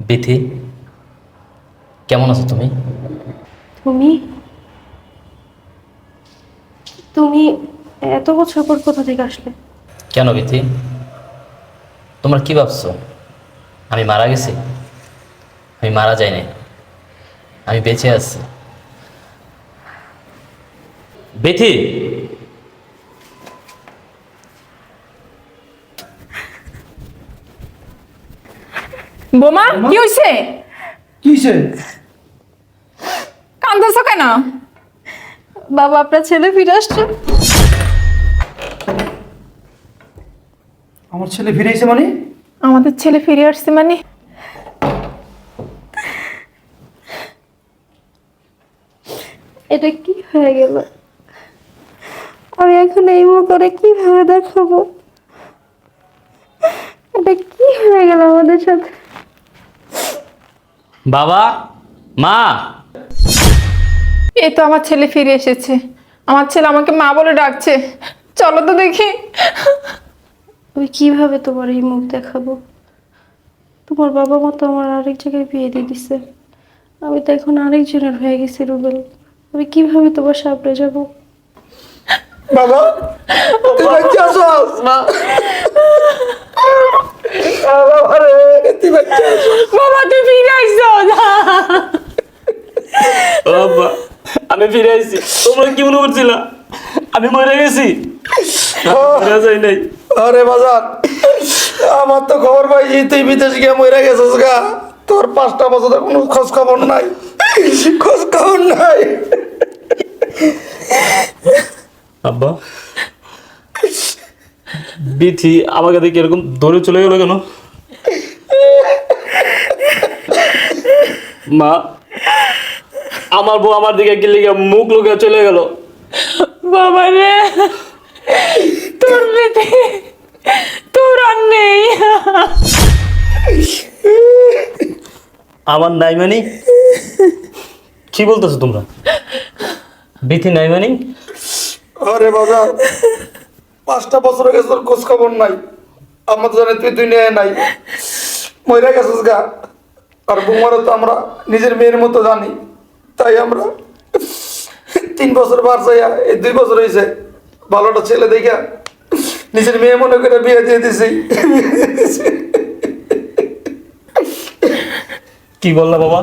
বিথি কেমন আছো তুমি? তুমি? তুমি এত বছর পর কোথা থেকে আসলে? কেন বিথি? তোমার কি ভাবছ? আমি মারা গেছি? আমি মারা যাইনি? আমি বেঁচে আছি। বিথি! বোমা কি হইছে? কিসে কান্দছো কেন? বাবা আপনার ছেলে ফিরে আসছে। আমার ছেলে ফিরে এসে মানে? আমাদের ছেলে ফিরে আসছে মানে। এটা কি হয়ে গেল? আমি এখন এই করে কীভাবে দেখাবো? এটা কি হয়ে গেল আমাদের সাথে? বাবা মা। এই তো আমার ছেলে ফিরে এসেছে। আমার ছেলে আমাকে মা বলে ডাকছে। চলো তো দেখি। আমি কীভাবে তোমার এই মুখ দেখাবো? তোমার বাবা মা তো আমার আরেক জায়গায় বিয়ে দিয়ে দিছে। আমি তো এখন আরেকজনের হয়ে গেছি রুবেল। আমি কীভাবে তোমার সামনে যাব? বাবা তুই বাচ্চা আসস মা বাবা রে। বাচ্চা আসস বাবা তুই ফিরে আসছো বাবা আমি ফিরে আসছি তোমরা কি মনে করছিলা আমি মরে গেছি মরে যাই নাই আরে বাজার আমার তো খবর পাইছি তুই বিদেশ গিয়ে মরে গেছিস গা তোর পাঁচটা বছর ধরে কোনো খোঁজ খবর নাই খোঁজ খবর নাই আব্বা বিথি আমাকে দেখে এরকম দৌড়ে চলে গেল কেন মা আমার বউ আমার দিকে গেলে গিয়ে মুখ লুকে চলে গেল। বাবা রে তোর বেতে তোর আর নেই। আমার নাই মানে কি বলতেছো তোমরা? বিথি নাই মানে আরে বাজার পাঁচটা বছর গেছে তোর খোঁজ খবর নাই। আমার তো জানে তুই দুনিয়ায় নাই। মরে গেছিস গা। আর বৌমারও তো আমরা নিজের মেয়ের মতো জানি। তাই আমরা তিন বছর বার যাইয়া এই দুই বছর হয়েছে ভালোটা ছেলে দেখা নিজের মেয়ে মনে করে বিয়ে দিয়ে দিছি। কি বললা বাবা?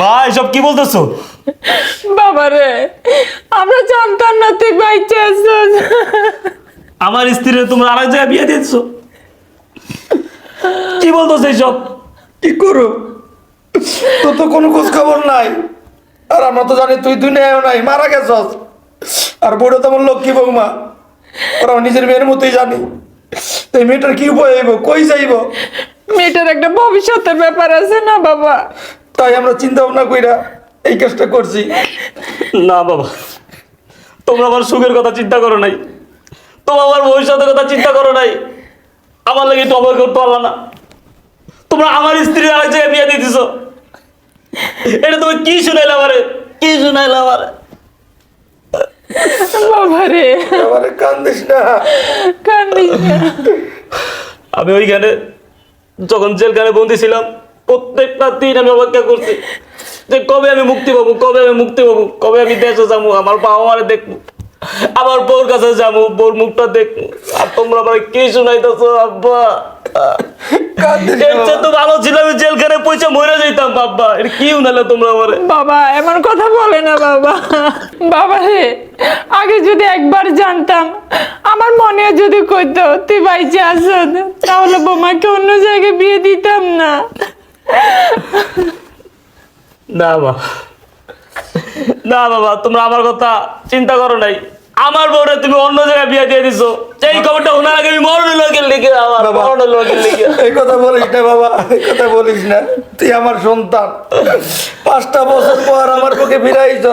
মা এসব কি বলতেছো? বাবা রে আমরা জানতাম না তুই বাইচে আমার স্ত্রী তোমরা আরেক জায়গায় বিয়ে দিয়েছ। কি বলতেছো এইসব কি করো? তোর তো কোনো খোঁজ খবর নাই। আর আমরা তো জানি তুই দুনিয়ায় নাই মারা গেছস। আর বড় তেমন লক্ষ্মী বৌমা ওরা নিজের মেয়ের মতোই জানি। তো এই মেয়েটার কি উপায় হইব? কই যাইব? মেয়েটার একটা ভবিষ্যতের ব্যাপার আছে না বাবা? তাই আমরা চিন্তা ভাবনা কইরা এই কাজটা করছি। না বাবা। তোমরা আমার সুখের কথা চিন্তা করো নাই। তোমরা আমার ভবিষ্যতের কথা চিন্তা করো নাই। আমার লাগে অবয় করতে পারলা না। তোমরা আমার স্ত্রীর আরেক জায়গায় বিয়ে দিয়ে দিছো। এটা তুমি কি শুনাইলে আমারে? কি শুনাইলে আমারে? বাবা রে এবারে কান্দিস না। কান্দিস না। আমি ওইখানে যখন জেলখানে বন্দি ছিলাম প্রত্যেকটা দিন আমি অপেক্ষা করছি যে কবে আমি মুক্তি পাবো কবে আমি মুক্তি পাবো কবে আমি দেশে যাব আমার বাবা মারে দেখব। আমার বউর কাছে যাব বউর মুখটা দেখব আর তোমরা আমার কি শুনাইতেছো আব্বা? তো ভালো ছিল আমি জেলখানে পয়সা মরে যাইতাম বাবা এটা কি উনালে তোমরা আমারে? বাবা এমন কথা বলে না বাবা। বাবা রে আগে যদি একবার জানতাম আমার মনে যদি কইতো তুই বাইচে আসত তাহলে বোমাকে অন্য জায়গায় বিয়ে দিতাম না। না বাবা। না বাবা তোমরা আমার কথা চিন্তা করো নাই। আমার বউরে তুমি অন্য জায়গায় বিয়ে দিয়ে দিছো। সেই খবরটা ওনার আগে আমি মরণ লোকের লিখে আমার। মরণ লোকের লিখে এই কথা বলিস না বাবা এই কথা বলিস না। তুই আমার সন্তান। পাঁচটা বছর পর আমার বুকে ফিরাইছ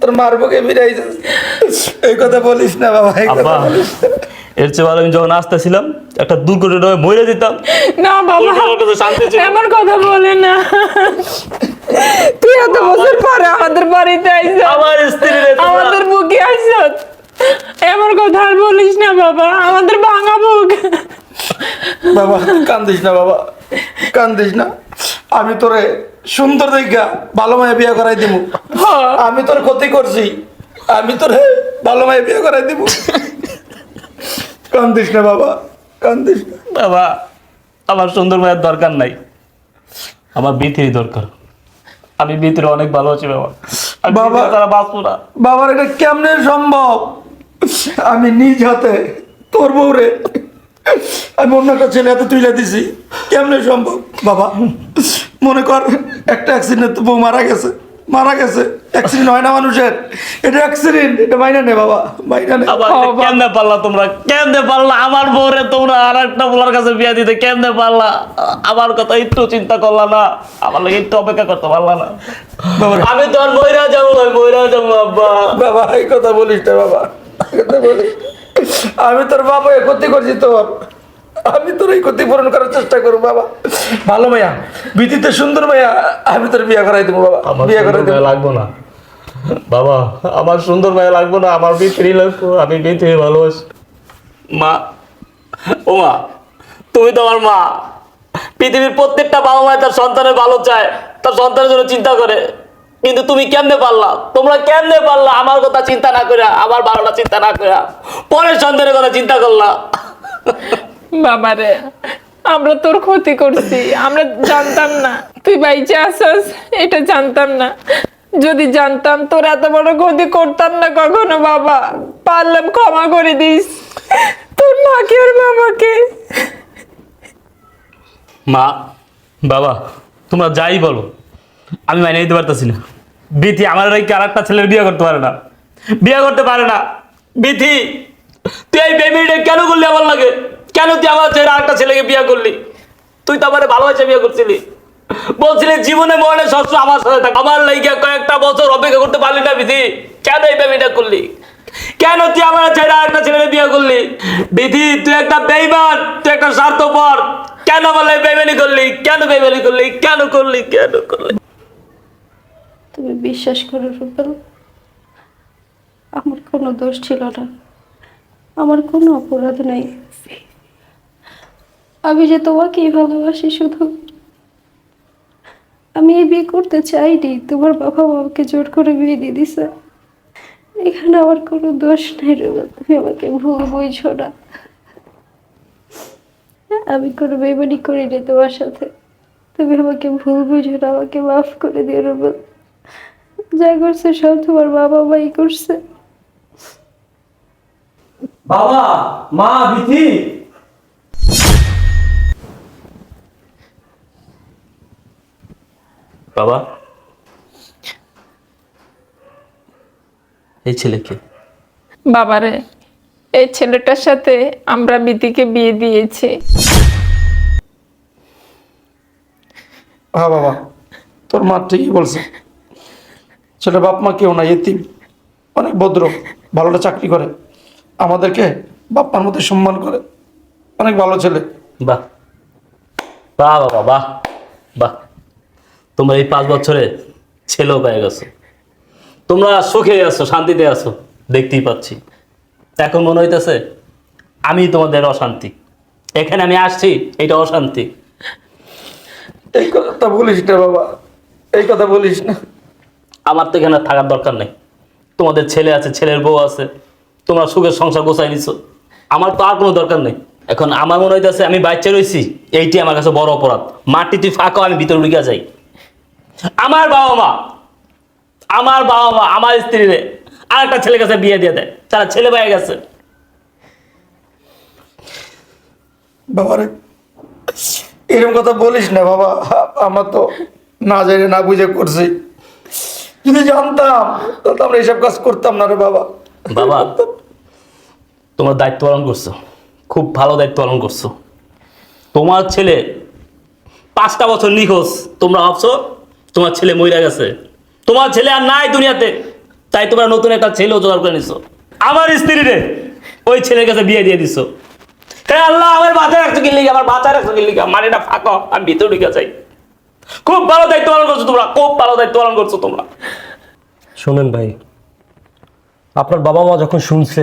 তোর মার বুকে ফিরাইছ। এই কথা বলিস না বাবা এই কথা বলিস এর চেয়ে ভালো আমি যখন আসতেছিলাম একটা দুর্ঘটনা হয়ে মরে দিতাম না বাবা। এমন কথা বলে না। তুই এত বছর পরে আমাদের বাড়িতে আইস। আমার স্ত্রী আমাদের বুকে আইস। এমন কথা আর বলিস না বাবা আমাদের ভাঙা বুক। বাবা কান্দিস না বাবা কান্দিস না। আমি তোরে সুন্দর দেখা ভালো মায়ে বিয়ে করাই দিব আমি তোর ক্ষতি করছি আমি তোরে ভালো মায়ে বিয়ে করাই দিব কান্দিস না বাবা কান্দিস না। বাবা আমার সুন্দর মায়ের দরকার নাই। আমার বিথির দরকার। আমি বিথির অনেক ভালো আছি বাবা। বাবা তারা বাঁচবো না। বাবার এটা কেমনে সম্ভব? আমি নিজ হাতে তোর বউরে আমি অন্য একটা ছেলে হাতে তুলে দিছি। কেমনে সম্ভব? বাবা মনে কর একটা অ্যাক্সিডেন্ট বউ মারা গেছে। মারা গেছে। অ্যাক্সিডেন্ট হয় না মানুষের। এটা অ্যাক্সিডেন্ট এটা মাইনা নে বাবা মাইনা নে। কেমনে পারলা তোমরা? কেমনে পারলা? আমার বউরে তোমরা আর একটা বলার কাছে বিয়া দিতে কেমনে পারলা? আমার কথা একটু চিন্তা করলা না। আমার লাগে একটু অপেক্ষা করতে পারলা না। আমি তো আর ময়রা যাব ময়রা যাব আব্বা। বাবা এই কথা বলিস না বাবা। আমি তোর বাবা এ ক্ষতি করছি তোর আমি তোর এই ক্ষতি পূরণ করার চেষ্টা করব বাবা। ভালো মাইয়া বিতিতে সুন্দর মাইয়া আমি তোর বিয়ে করাই দেবো বাবা। আমার বিয়ে করাই দেবো। লাগবো না। বাবা আমার সুন্দর মেয়ে লাগবো না আমার বিয়ে বিক্রি লাগবো আমি বিয়ে বিক্রি ভালোবাসি। মা ও মা তুমি তো আমার মা। পৃথিবীর প্রত্যেকটা বাবা মায় তার সন্তানের ভালো চায় তার সন্তানের জন্য চিন্তা করে। কিন্তু তুমি কেমনে পারলা? তোমরা কেমনে পারলা আমার কথা চিন্তা না করে আমার ভালোটা চিন্তা না করে পরের সন্তানের কথা চিন্তা করলা? বাবারে আমরা তোর ক্ষতি করছি আমরা জানতাম না। তুই বাইচে আসস এটা জানতাম না। যদি জানতাম তোর এত বড় ক্ষতি করতাম না কখনো বাবা। পারলাম ক্ষমা করে দিস। তোর মাকে আর বাবাকে। মা বাবা তোমরা যাই বলো আমি মাইনে নিতে পারতেছি না। বিথি, আমার রেখে আর একটা ছেলের বিয়ে করতে পারে না। বিয়ে করতে পারে না। বিথি, তুই এই বেমিটা কেন করলি আমার লাগে? কেন তুই আমার ছেলে আরেকটা ছেলেকে বিয়ে করলি? তুই তো আমার ভালোবাসে বিয়ে করছিলি। বলছিলি, জীবনে মরণে সবসময় আমার সাথে থাক। আমার লাইকে কয়েকটা বছর অপেক্ষা করতে পারলি না বিধি কেন এই বেমিটা করলি? কেন তুই আমার ছেলে আরেকটা ছেলেকে বিয়ে করলি? বিধি তুই একটা বেইমান, তুই একটা স্বার্থপর। কেন বলে বেমানি করলি? কেন বেমানি করলি? কেন করলি? কেন করলি? তুমি বিশ্বাস করো, রুবেল। আমার কোনো দোষ ছিল না। আমার কোনো অপরাধ নেই। আমি যে তোমাকেই ভালোবাসি শুধু। আমি এই বিয়ে করতে চাইনি। তোমার বাবা আমাকে জোর করে বিয়ে দিয়ে দিছে এখানে আমার কোনো দোষ নেই, রুবেল। তুমি আমাকে ভুল বুঝছ না। আমি কোনো বেমানি করিনি তোমার সাথে। তুমি আমাকে ভুল বুঝো না, আমাকে মাফ করে দিও, রুবেল। যা করছে সব তোমার বাবা মাই করছে। বাবা মা বিথি। বাবা এই ছেলেকে। বাবারে এই ছেলেটার সাথে আমরা বিতিকে বিয়ে দিয়েছি। হ্যাঁ বাবা। তোর মা ঠিকই বলছে। ছেলে বাপ মা কেউ না এতিম। অনেক ভদ্র ভালোটা চাকরি করে। আমাদেরকে বাপ মার মধ্যে সম্মান করে। অনেক ভালো ছেলে। বাহ। বাহ বাবা বাহ বাহ তোমরা এই পাঁচ বছরে ছেলেও পেয়ে গেছো। তোমরা সুখে আছো শান্তিতে আছো দেখতেই পাচ্ছি। এখন মনে হইতেছে আমি তোমাদের অশান্তি। এখানে আমি আসছি এটা অশান্তি। এই কথা বলিস না বাবা। এই কথা বলিস না। আমার তো এখানে থাকার দরকার নেই। তোমাদের ছেলে আছে, ছেলের বউ আছে, তোমরা সুখের সংসার গোছাই নিছো। আমার তো আর কোনো দরকার নেই। এখন আমার মনে হইতেছে আমি বাচ্চা রয়েছি এইটি আমার কাছে বড় অপরাধ। মাটি তুই ফাঁকাও আমি ভিতরে ঢুকে যাই। আমার বাবা মা, আমার বাবা মা, আমার স্ত্রীরে আর একটা ছেলে কাছে বিয়ে দিয়ে দেয়। তারা ছেলে পেয়ে গেছে। বাবারে, এরকম কথা বলিস না বাবা। আমার তো না জেনে না বুঝে করছি। যদি জানতাম? তাহলে আমরা এইসব কাজ করতাম না রে বাবা। বাবা, তোমার দায়িত্ব পালন করছ। খুব ভালো দায়িত্ব পালন করছ। তোমার ছেলে পাঁচটা বছর নিখোঁজ, তোমরা ভাবছ তোমার ছেলে মরে গেছে। তোমার ছেলে আর নাই দুনিয়াতে, তাই তোমরা নতুন একটা ছেলেও জোগাড় করে নিছো। আমার স্ত্রী রে, ওই ছেলের কাছে বিয়ে দিয়ে দিছো। হ্যাঁ আল্লাহ, আমার বাচ্চা রাখছো কিনলি আমার বাচ্চা রাখছো কিনলি মাটিটা ফাঁকো, আমি ভিতরে ঢুকে যাই। খুব ভালো দায়িত্ব পালন করছ তোমরা, খুব ভালো দায়িত্ব পালন করছ তোমরা। শোনেন ভাই, আপনার বাবা মা যখন শুনছে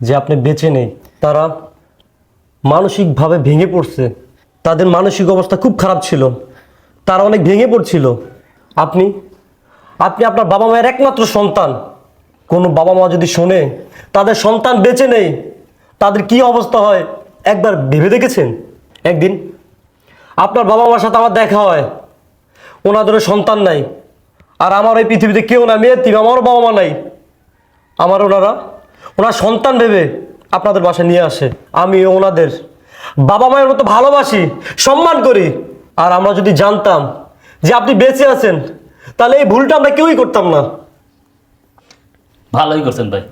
যে আপনি বেঁচে নেই, তারা মানসিকভাবে ভেঙে পড়ছে। তাদের মানসিক অবস্থা খুব খারাপ ছিল। তারা অনেক ভেঙে পড়ছিল। আপনি আপনি আপনার বাবা মায়ের একমাত্র সন্তান। কোনো বাবা মা যদি শোনে, তাদের সন্তান বেঁচে নেই, তাদের কি অবস্থা হয় একবার ভেবে দেখেছেন? একদিন আপনার বাবা মার সাথে আমার দেখা হয়। ওনাদের সন্তান নাই। আর আমার এই পৃথিবীতে কেউ না মেয়ে, তিন আমারও বাবা মা নাই। আমার ওনারা, ওনার সন্তান ভেবে আপনাদের বাসায় নিয়ে আসে। আমি ওনাদের বাবা মায়ের মতো ভালোবাসি, সম্মান করি। আর আমরা যদি জানতাম যে আপনি বেঁচে আছেন, তাহলে এই ভুলটা আমরা কেউই করতাম না। ভালোই করছেন ভাই।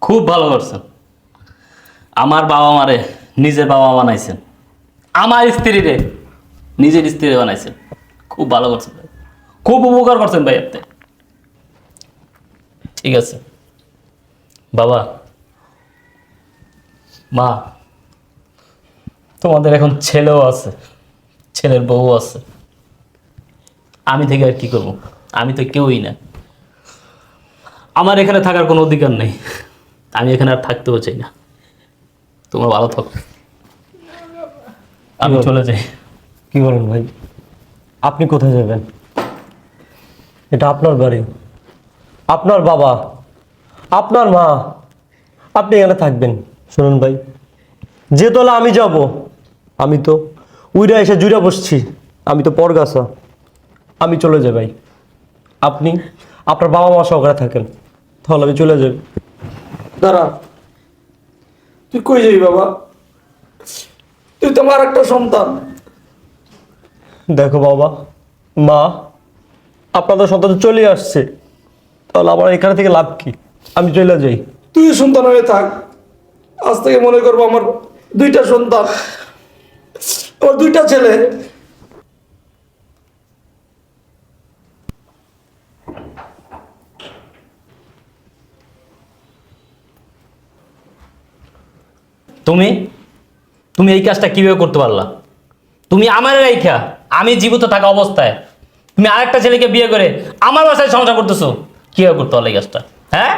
খুব ভালো করছেন। আমার বাবা মারে নিজের বাবা বানাইছেন। আমার স্ত্রীরে নিজের স্ত্রী বানাইছেন। খুব ভালো করছেন ভাই। খুব উপকার করছেন ভাই আপনি। ঠিক আছে। বাবা। মা। তোমাদের এখন ছেলেও আছে। ছেলের বউ আছে। আমি থেকে আর কি করব? আমি তো কেউই না। আমার এখানে থাকার কোনো অধিকার নেই। আমি এখানে আর থাকতেও চাই না। তোমরা ভালো থাকো। আমি চলে যাই। কি বলুন ভাই? আপনি কোথায় যাবেন? এটা আপনার বাড়ি। আপনার বাবা। আপনার মা। আপনি এখানে থাকবেন। শুনুন ভাই, যে তলা আমি যাব, আমি তো উইরা এসে জুড়ে বসছি। আমি তো পরগাছা। আমি চলে যাই ভাই। আপনি আপনার বাবা মা সহকারে থাকেন। তাহলে আমি চলে যাই। দাঁড়া। তুই কই যাবি বাবা? তুই তো আমার একটা সন্তান। দেখো বাবা মা আপনাদের সন্তান চলে আসছে। তাহলে আমার এখানে থেকে লাভ কি? আমি চলে যাই। তুই সন্তান হয়ে থাক। আজ থেকে মনে করব আমার দুইটা সন্তান। আমার দুইটা ছেলে। তুমি? তুমি এই কাজটা কীভাবে করতে পারলা? তুমি আমার রেখা আমি জীবিত থাকা অবস্থায় তুমি আরেকটা ছেলেকে বিয়ে করে আমার বাসায় সংসার করতেছো কীভাবে করতে এই কাজটা? হ্যাঁ?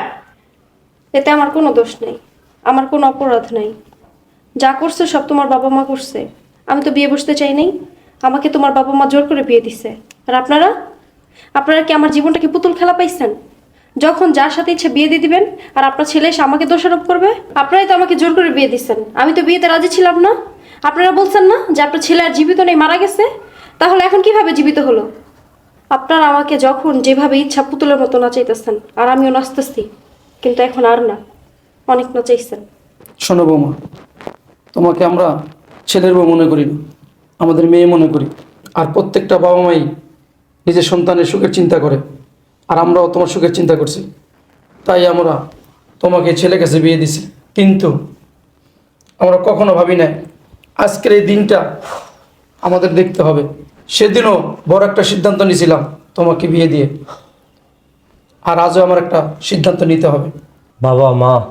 এতে আমার কোনো দোষ নেই, আমার কোনো অপরাধ নেই। যা করছে সব তোমার বাবা মা করছে। আমি তো বিয়ে বসতে চাই নাই, আমাকে তোমার বাবা মা জোর করে বিয়ে দিছে। আর আপনারা? আপনারা কি আমার জীবনটাকে পুতুল খেলা পাইছেন? যখন যার সাথে ইচ্ছে বিয়ে দিয়ে দিবেন, আর আপনার ছেলে এসে আমাকে দোষারোপ করবে, আপনারাই তো আমাকে জোর করে বিয়ে দিচ্ছেন আমি তো বিয়েতে রাজি ছিলাম না। আপনারা বলছেন না যে আপনার ছেলে আর জীবিত নেই, মারা গেছে? তাহলে এখন কীভাবে জীবিত হলো? আপনারা আমাকে যখন যেভাবে ইচ্ছা পুতুলের মতো নাচাইতেছেন, আর আমিও নাচতেছি, কিন্তু এখন আর না। অনেক নাচাইছেন। শোনো বৌমা, তোমাকে আমরা ছেলের বউ মনে করি না, আমাদের মেয়ে মনে করি। আর প্রত্যেকটা বাবা মাই নিজের সন্তানের সুখের চিন্তা করে, আর আমরাও তোমার সুখের চিন্তা করছি। তাই আমরা তোমাকে ছেলে কাছে বিয়ে দিছি। কিন্তু আমরা কখনো ভাবি না আজকের এই দিনটা আমাদের দেখতে হবে। সেদিনও বড় একটা সিদ্ধান্ত নিয়েছিলাম তোমাকে বিয়ে দিয়ে। আর আজও আমার একটা সিদ্ধান্ত নিতে হবে। বাবা মা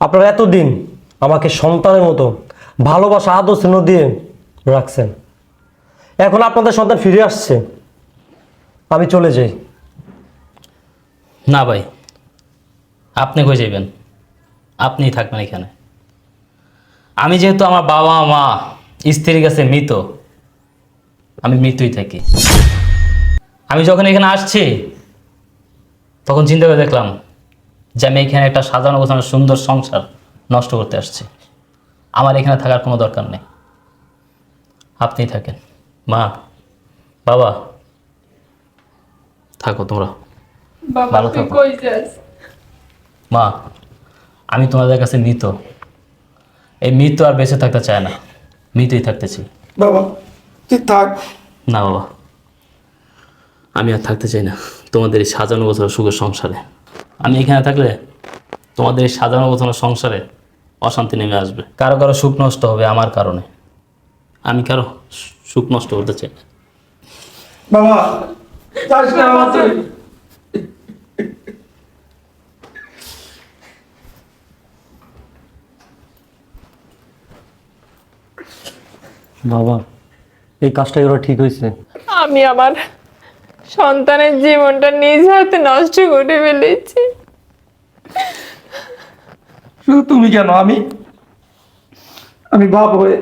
আপনারা এতদিন আমাকে সন্তানের মতো ভালোবাসা আদর স্নেহ দিয়ে রাখছেন। এখন আপনাদের সন্তান ফিরে আসছে। আমি চলে যাই। না ভাই আপনি কই যাইবেন? আপনিই থাকবেন এখানে। আমি যেহেতু আমার বাবা মা স্ত্রীর কাছে মৃত আমি মৃত্যুই থাকি। আমি যখন এখানে আসছি তখন চিন্তা করে দেখলাম যে আমি এখানে একটা সাজানো গোছানো সুন্দর সংসার নষ্ট করতে আসছি। আমার এখানে থাকার কোনো দরকার নেই। আপনিই থাকেন। মা বাবা থাকো তোমরা। ভালো থাকো। মা আমি তোমাদের কাছে মৃত। এই মৃত আর বেঁচে থাকতে চায় না। মৃতই থাকতেছি। বাবা। তুই থাক। না বাবা। আমি আর থাকতে চাই না। তোমাদের এই সাজানো গোছানো সুখের সংসারে। আমি এখানে থাকলে তোমাদের এই সাজানো গোছানো সংসারে অশান্তি নেমে আসবে। কারও কারও সুখ নষ্ট হবে আমার কারণে। আমি কারও সুখ নষ্ট করতে চাই না। বাবা যাস না বাবা তুই। বাবা এই কাজটাই ওরা ঠিক হয়েছে। আমি আমার সন্তানের জীবনটা নিজ হাতে নষ্ট করে ফেলেছি। শুধু তুমি কেন? আমি আমি বাপ হয়ে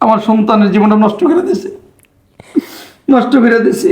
আমার সন্তানের জীবনটা নষ্ট করে দিছি নষ্ট করে দিছি